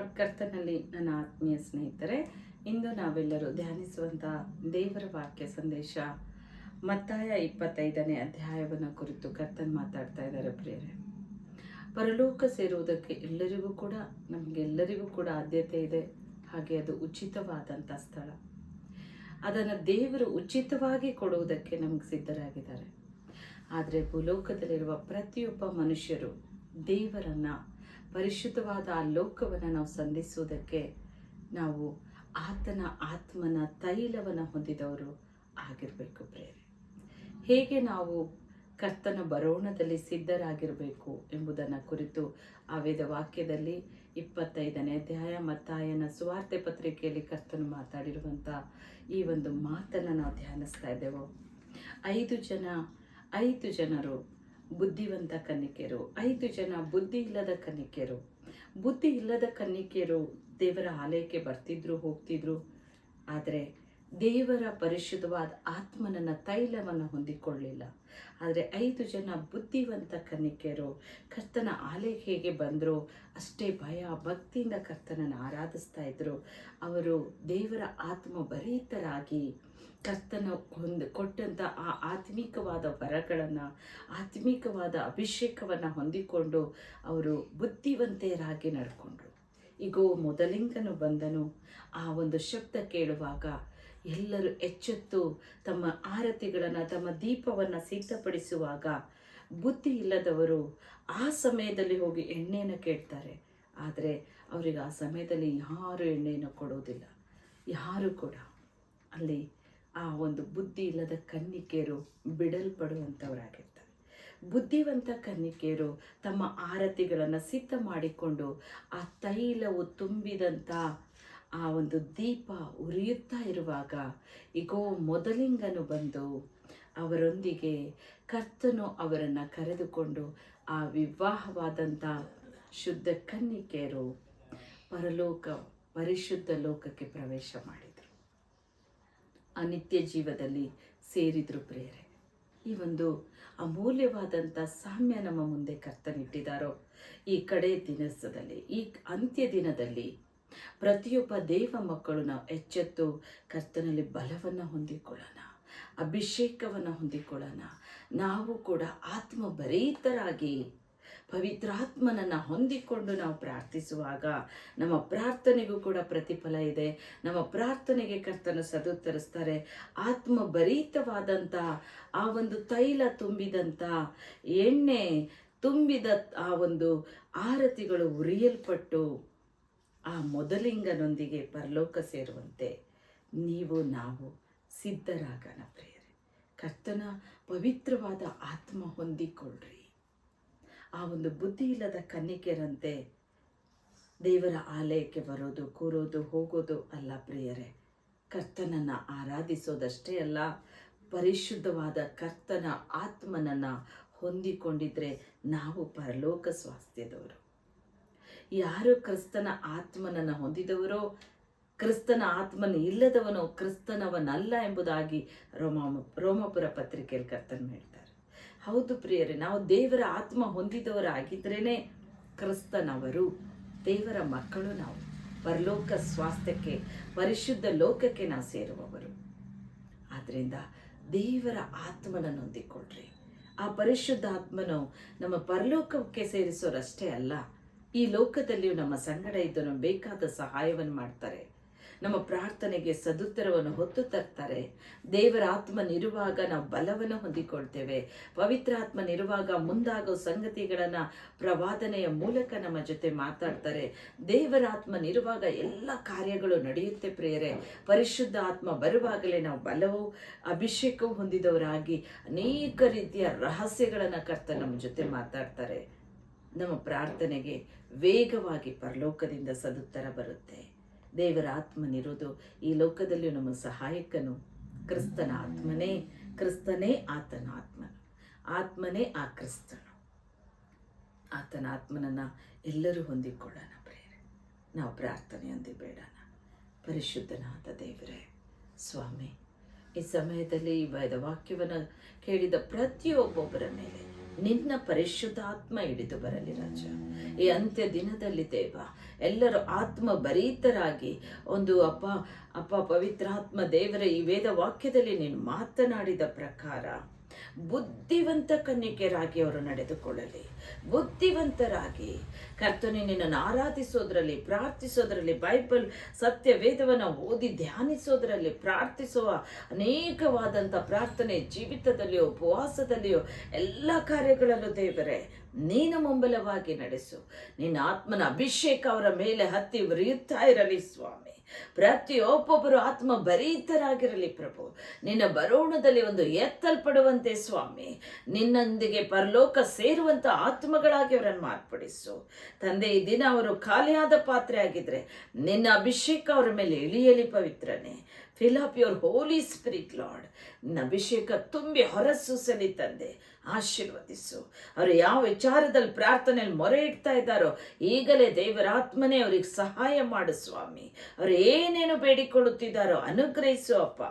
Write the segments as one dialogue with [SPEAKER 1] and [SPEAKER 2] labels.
[SPEAKER 1] ಕರ್ತನಲ್ಲಿ ನನ್ನ ಆತ್ಮೀಯ ಸ್ನೇಹಿತರೆ, ಇಂದು ನಾವೆಲ್ಲರೂ ಧ್ಯಾನಿಸುವಂಥ ದೇವರ ವಾಕ್ಯ ಸಂದೇಶ ಮತ್ತಾಯ ಇಪ್ಪತ್ತೈದನೇ ಅಧ್ಯಾಯವನ್ನು ಕುರಿತು ಕರ್ತನ್ ಮಾತಾಡ್ತಾ ಇದ್ದಾರೆ ಪ್ರಿಯರೇ. ಪರಲೋಕ ಸೇರುವುದಕ್ಕೆ ಎಲ್ಲರಿಗೂ ಕೂಡ, ನಮಗೆಲ್ಲರಿಗೂ ಕೂಡ ಆದ್ಯತೆ ಇದೆ. ಹಾಗೆ ಅದು ಉಚಿತವಾದಂಥ ಸ್ಥಳ. ಅದನ್ನು ದೇವರು ಉಚಿತವಾಗಿ ಕೊಡುವುದಕ್ಕೆ ನಮಗೆ ಸಿದ್ಧರಾಗಿದ್ದಾರೆ. ಆದರೆ ಭೂಲೋಕದಲ್ಲಿರುವ ಪ್ರತಿಯೊಬ್ಬ ಮನುಷ್ಯರು ದೇವರನ್ನ ಪರಿಶುದ್ಧವಾದ ಆ ಲೋಕವನ್ನು ನಾವು ಸಂಧಿಸುವುದಕ್ಕೆ ನಾವು ಆತನ ಆತ್ಮನ ತೈಲವನ್ನು ಹೊಂದಿದವರು ಆಗಿರಬೇಕು ಪ್ರೇರೆ ಹೇಗೆ ನಾವು ಕರ್ತನ ಬರೋಣದಲ್ಲಿ ಸಿದ್ಧರಾಗಿರಬೇಕು ಎಂಬುದನ್ನು ಕುರಿತು ಆ ವೇದ ವಾಕ್ಯದಲ್ಲಿ ಇಪ್ಪತ್ತೈದನೇ ಅಧ್ಯಾಯ ಮತ್ತಾಯನ ಸುವಾರ್ತೆ ಪತ್ರಿಕೆಯಲ್ಲಿ ಕರ್ತನು ಮಾತಾಡಿರುವಂಥ ಈ ಒಂದು ಮಾತನ್ನು ನಾವು ಧ್ಯಾನಿಸ್ತಾ ಇದ್ದೆವು. ಐದು ಜನ, ಐದು ಜನರು ಬುದ್ಧಿವಂತ ಕನ್ನಿಕೆಯರು ಐದು ಜನ ಬುದ್ಧಿ ಇಲ್ಲದ ಕನ್ನಿಕೆಯರು ಬುದ್ಧಿ ಇಲ್ಲದ ಕನ್ನಿಕೆಯರು ದೇವರ ಆಲಯಕ್ಕೆ ಬರ್ತಿದ್ರು, ಹೋಗ್ತಿದ್ರು. ಆದರೆ ದೇವರ ಪರಿಶುದ್ಧವಾದ ಆತ್ಮನನ್ನ ತೈಲವನ್ನು ಹೊಂದಿಕೊಳ್ಳಿಲ್ಲ. ಆದರೆ ಐದು ಜನ ಬುದ್ಧಿವಂತ ಕನ್ನಿಕೆಯರು ಕರ್ತನ ಆಲೆ ಹೇಗೆ ಬಂದರು. ಅಷ್ಟೇ ಭಯ, ಭಕ್ತಿಯಿಂದ ಕರ್ತನನ್ನು ಆರಾಧಿಸ್ತಾ ಇದ್ದರು ಅವರು ದೇವರ ಆತ್ಮ ಭರಿತರಾಗಿ ಕರ್ತನ ಹೊಂದ ಕೊಟ್ಟಂಥ ಆ ಆತ್ಮಿಕವಾದ ವರಗಳನ್ನು, ಆತ್ಮಿಕವಾದ ಅಭಿಷೇಕವನ್ನು ಹೊಂದಿಕೊಂಡು ಅವರು ಬುದ್ಧಿವಂತೆಯರಾಗಿ ನಡ್ಕೊಂಡ್ರು. ಈಗೋ ಮೊದಲಿಂಗನು ಬಂದನು. ಆ ಒಂದು ಶಬ್ದ ಕೇಳುವಾಗ ಎಲ್ಲರೂ ಎಚ್ಚೆತ್ತು ತಮ್ಮ ಆರತಿಗಳನ್ನು, ತಮ್ಮ ದೀಪವನ್ನು ಸಿದ್ಧಪಡಿಸುವಾಗ ಬುದ್ಧಿ ಇಲ್ಲದವರು ಆ ಸಮಯದಲ್ಲಿ ಹೋಗಿ ಎಣ್ಣೆಯನ್ನು ಕೇಳ್ತಾರೆ. ಆದರೆ ಅವರಿಗೆ ಆ ಸಮಯದಲ್ಲಿ ಯಾರು ಎಣ್ಣೆಯನ್ನು ಕೊಡೋದಿಲ್ಲ. ಯಾರು ಕೂಡ. ಅಲ್ಲಿ ಆ ಒಂದು ಬುದ್ಧಿ ಇಲ್ಲದ ಕನ್ನಿಕೆಯರು ಬಿಡಲ್ಪಡುವಂಥವರಾಗಿರ್ತಾರೆ. ಬುದ್ಧಿವಂತ ಕನ್ನಿಕೆಯರು ತಮ್ಮ ಆರತಿಗಳನ್ನು ಸಿದ್ಧ ಮಾಡಿಕೊಂಡು ಆ ತೈಲವು ತುಂಬಿದಂಥ ಆ ಒಂದು ದೀಪ ಉರಿಯುತ್ತಾ ಇರುವಾಗ ಈಗೋ ಮೊದಲಿಂಗನು ಬಂದು ಅವರೊಂದಿಗೆ ಕರ್ತನು ಅವರನ್ನು ಕರೆದುಕೊಂಡು ಆ ವಿವಾಹವಾದಂಥ ಶುದ್ಧ ಕನ್ನಿಕೆಯರು ಪರಲೋಕ, ಪರಿಶುದ್ಧ ಲೋಕಕ್ಕೆ ಪ್ರವೇಶ ಮಾಡಿದರು. ಆ ನಿತ್ಯ ಜೀವದಲ್ಲಿ ಸೇರಿದ್ರು ಪ್ರೇರೆ ಈ ಒಂದು ಅಮೂಲ್ಯವಾದಂಥ ಸಾಮ್ಯ ನಮ್ಮ ಮುಂದೆ ಕರ್ತನಿಟ್ಟಿದ್ದಾರೋ ಈ ಕಡೆ ದಿನಸದಲ್ಲಿ, ಈ ಅಂತ್ಯ ದಿನದಲ್ಲಿ ಪ್ರತಿಯೊಬ್ಬ ದೇವ ಮಕ್ಕಳು ನಾವು ಎಚ್ಚೆತ್ತು ಕರ್ತನಲ್ಲಿ ಬಲವನ್ನು ಹೊಂದಿಕೊಳ್ಳೋಣ, ಅಭಿಷೇಕವನ್ನು ಹೊಂದಿಕೊಳ್ಳೋಣ. ನಾವು ಕೂಡ ಆತ್ಮ ಭರಿತರಾಗಿ ಪವಿತ್ರಾತ್ಮನನ್ನು ಹೊಂದಿಕೊಂಡು ನಾವು ಪ್ರಾರ್ಥಿಸುವಾಗ ನಮ್ಮ ಪ್ರಾರ್ಥನೆಗೂ ಕೂಡ ಪ್ರತಿಫಲ ಇದೆ. ನಮ್ಮ ಪ್ರಾರ್ಥನೆಗೆ ಕರ್ತನ ಸದುತ್ತರಿಸ್ತಾರೆ. ಆತ್ಮ ಭರಿತವಾದಂಥ ಆ ಒಂದು ತೈಲ ತುಂಬಿದಂಥ ಎಣ್ಣೆ ತುಂಬಿದ ಆ ಒಂದು ಆರತಿಗಳು ಉರಿಯಲ್ಪಟ್ಟು ಆ ಮೊದಲಿಂಗನೊಂದಿಗೆ ಪರಲೋಕ ಸೇರುವಂತೆ ನೀವು ನಾವು ಸಿದ್ಧರಾಗೋಣ ಪ್ರಿಯರೇ. ಕರ್ತನ ಪವಿತ್ರವಾದ ಆತ್ಮ ಹೊಂದಿಕೊಳ್ಳ್ರಿ. ಆ ಒಂದು ಬುದ್ಧಿ ಇಲ್ಲದ ಕನ್ನಿಕೆರಂತೆ ದೇವರ ಆಲಯಕ್ಕೆ ಬರೋದು, ಕೂರೋದು, ಹೋಗೋದು ಅಲ್ಲ ಪ್ರಿಯರೇ. ಕರ್ತನನ್ನು ಆರಾಧಿಸೋದಷ್ಟೇ ಅಲ್ಲ, ಪರಿಶುದ್ಧವಾದ ಕರ್ತನ ಆತ್ಮನನ್ನು ಹೊಂದಿಕೊಂಡಿದ್ರೆ ನಾವು ಪರಲೋಕ ಸ್ವಾಸ್ಥ್ಯದವರು. ಯಾರು ಕ್ರಿಸ್ತನ ಆತ್ಮನನ್ನು ಹೊಂದಿದವರೋ, ಕ್ರಿಸ್ತನ ಆತ್ಮನ ಇಲ್ಲದವನು ಕ್ರಿಸ್ತನವನಲ್ಲ ಎಂಬುದಾಗಿ ರೋಮ, ರೋಮಪುರ ಪತ್ರಿಕೆಯಲ್ಲಿ ಕರ್ತನ ಹೇಳ್ತಾರೆ. ಹೌದು ಪ್ರಿಯರೇ, ನಾವು ದೇವರ ಆತ್ಮ ಹೊಂದಿದವರಾಗಿದ್ರೇ ಕ್ರಿಸ್ತನವರು, ದೇವರ ಮಕ್ಕಳು ನಾವು. ಪರಲೋಕ ಸ್ವಾಸ್ಥ್ಯಕ್ಕೆ, ಪರಿಶುದ್ಧ ಲೋಕಕ್ಕೆ ನಾವು ಸೇರುವವರು. ಆದ್ದರಿಂದ ದೇವರ ಆತ್ಮನನ್ನು ಹೊಂದಿಕೊಳ್ಳ್ರಿ. ಆ ಪರಿಶುದ್ಧ ಆತ್ಮನು ನಮ್ಮ ಪರಲೋಕಕ್ಕೆ ಸೇರಿಸೋರಷ್ಟೇ ಅಲ್ಲ ಈ ಲೋಕದಲ್ಲಿಯೂ ನಮ್ಮ ಸಂಗಡ ಇದ್ದು ನಮ್ಗೆ ಬೇಕಾದ ಸಹಾಯವನ್ನು ಮಾಡ್ತಾರೆ. ನಮ್ಮ ಪ್ರಾರ್ಥನೆಗೆ ಸದುತ್ತರವನ್ನು ಹೊತ್ತು ತರ್ತಾರೆ. ದೇವರ ಆತ್ಮನಿರುವಾಗ ನಾವು ಬಲವನ್ನು ಹೊಂದಿಕೊಳ್ತೇವೆ. ಪವಿತ್ರ ಆತ್ಮನಿರುವಾಗ ಮುಂದಾಗೋ ಸಂಗತಿಗಳನ್ನು ಪ್ರವಾದನೆಯ ಮೂಲಕ ನಮ್ಮ ಜೊತೆ ಮಾತಾಡ್ತಾರೆ. ದೇವರ ಆತ್ಮನಿರುವಾಗ ಎಲ್ಲ ಕಾರ್ಯಗಳು ನಡೆಯುತ್ತೆ ಪ್ರಿಯರೇ. ಪರಿಶುದ್ಧ ಆತ್ಮ ಬರುವಾಗಲೇ ನಾವು ಬಲವು, ಅಭಿಷೇಕವು ಹೊಂದಿದವರಾಗಿ ಅನೇಕ ರೀತಿಯ ರಹಸ್ಯಗಳನ್ನು ಕರ್ತ ನಮ್ಮ ಜೊತೆ ಮಾತಾಡ್ತಾರೆ. ನಮ್ಮ ಪ್ರಾರ್ಥನೆಗೆ ವೇಗವಾಗಿ ಪರಲೋಕದಿಂದ ಸದುತ್ತರ ಬರುತ್ತೆ. ದೇವರ ಆತ್ಮನಿರೋದು ಈ ಲೋಕದಲ್ಲಿಯೂ ನಮ್ಮ ಸಹಾಯಕನು ಕ್ರಿಸ್ತನ ಆತ್ಮನೇ, ಕ್ರಿಸ್ತನೇ ಆತನ ಆತ್ಮನು ಆತ್ಮನೇ ಆ ಕ್ರಿಸ್ತನು. ಆತನ ಆತ್ಮನನ್ನು ಎಲ್ಲರೂ ಹೊಂದಿಕೊಳ್ಳೋಣ ಪ್ರೇರೆ ನಾವು ಪ್ರಾರ್ಥನೆಯೊಂದಿ ಬೇಡೋಣ ಪರಿಶುದ್ಧನಾದ ದೇವರೇ, ಸ್ವಾಮಿ, ಈ ಸಮಯದಲ್ಲಿ ಈ ವಾಕ್ಯವನ್ನು ಕೇಳಿದ ಪ್ರತಿಯೊಬ್ಬೊಬ್ಬರ ಮೇಲೆ ನಿನ್ನ ಪರಿಶುದ್ಧಾತ್ಮ ಹಿಡಿದು ಬರಲಿ ರಾಜ. ಈ ಅಂತ್ಯ ದಿನದಲ್ಲಿ ದೇವ, ಎಲ್ಲರೂ ಆತ್ಮ ಭರೀತರಾಗಿ ಒಂದು ಅಪ್ಪ ಅಪ್ಪ ಪವಿತ್ರಾತ್ಮ ದೇವರ, ಈ ವೇದ ವಾಕ್ಯದಲ್ಲಿ ನೀನು ಮಾತನಾಡಿದ ಪ್ರಕಾರ ಬುದ್ಧಿವಂತ ಕನ್ಯಕೆಯರಾಗಿ ಅವರು ನಡೆದುಕೊಳ್ಳಲಿ. ಬುದ್ಧಿವಂತರಾಗಿ ಕರ್ತನೆ, ನಿನ್ನನ್ನು ಆರಾಧಿಸೋದ್ರಲ್ಲಿ, ಪ್ರಾರ್ಥಿಸೋದ್ರಲ್ಲಿ, ಬೈಬಲ್ ಸತ್ಯ ವೇದವನ್ನು ಓದಿ ಧ್ಯಾನಿಸೋದ್ರಲ್ಲಿ, ಪ್ರಾರ್ಥಿಸುವ ಅನೇಕವಾದಂಥ ಪ್ರಾರ್ಥನೆ ಜೀವಿತದಲ್ಲಿಯೋ, ಉಪವಾಸದಲ್ಲಿಯೋ, ಎಲ್ಲ ಕಾರ್ಯಗಳಲ್ಲೂ ದೇವರೇ, ನೀನು ಮುಂಬಲವಾಗಿ ನಡೆಸು. ನಿನ್ನ ಆತ್ಮನ ಅಭಿಷೇಕ ಅವರ ಮೇಲೆ ಹತ್ತಿ ಉರಿಯುತ್ತಾ ಇರಲಿ ಸ್ವಾಮಿ. ಪ್ರತಿಯೊಬ್ಬೊಬ್ಬರು ಆತ್ಮ ಭರಿತರಾಗಿರಲಿ ಪ್ರಭು. ನಿನ್ನ ಬರೋಣದಲ್ಲಿ ಒಂದು ಎತ್ತಲ್ಪಡುವಂತೆ ಸ್ವಾಮಿ. ನಿನ್ನೊಂದಿಗೆ ಪರಲೋಕ ಸೇರುವಂತ ಆತ್ಮಗಳಾಗಿ ಅವರನ್ನು ಮಾರ್ಪಡಿಸು. ತಂದೆ, ಈ ದಿನ ಅವರು ಖಾಲಿಯಾದ ಪಾತ್ರೆ ಆಗಿದ್ರೆ ನಿನ್ನ ಅಭಿಷೇಕ ಅವರ ಮೇಲೆ ಇಳಿಯಲಿ ಪವಿತ್ರನೇ. Fill up your holy spirit Lord ನಿನ್ನ ಅಭಿಷೇಕ ತುಂಬಿ ಹೊರಸೂಸಲಿ ತಂದೆ, ಆಶೀರ್ವದಿಸು. ಅವರು ಯಾವ ವಿಚಾರದಲ್ಲಿ ಪ್ರಾರ್ಥನೆಯಲ್ಲಿ ಮೊರೆ ಇಡ್ತಾ ಇದ್ದಾರೋ, ಈಗಲೇ ದೇವರಾತ್ಮನೇ ಅವ್ರಿಗೆ ಸಹಾಯ ಮಾಡು ಸ್ವಾಮಿ. ಅವರು ಏನೇನು ಬೇಡಿಕೊಳ್ಳುತ್ತಿದ್ದಾರೋ ಅನುಗ್ರಹಿಸು ಅಪ್ಪ.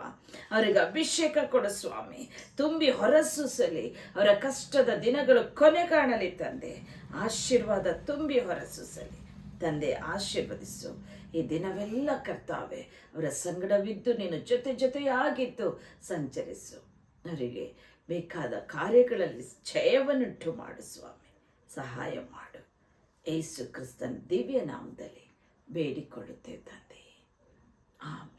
[SPEAKER 1] ಅವ್ರಿಗೆ ಅಭಿಷೇಕ ಕೊಡು ಸ್ವಾಮಿ. ತುಂಬಿ ಹೊರಸೂಸಲಿ ಅವರ ಕಷ್ಟದ ದಿನಗಳು ಕೊನೆ ಕಾಣಲಿ ತಂದೆ. ಆಶೀರ್ವಾದ ತುಂಬಿ ಹೊರಸೂಸಲಿ ತಂದೆ ಆಶೀರ್ವದಿಸು. ಈ ದಿನವೆಲ್ಲ ಕರ್ತಾವೆ ಅವರ ಸಂಗಡವಿದ್ದು ನೀನು ಜೊತೆ ಜೊತೆಯಾಗಿದ್ದು ಸಂಚರಿಸು. ಅವರಿಗೆ ಬೇಕಾದ ಕಾರ್ಯಗಳಲ್ಲಿ ಜಯವನ್ನುಂಟು ಮಾಡು ಸ್ವಾಮಿ. ಸಹಾಯ ಮಾಡು. ಏಸು ಕ್ರಿಸ್ತನ ದಿವ್ಯ ನಾಮದಲ್ಲಿ ಬೇಡಿಕೊಳ್ಳುತ್ತೇವೆ ತಂದೆ. ಆಮೇಲೆ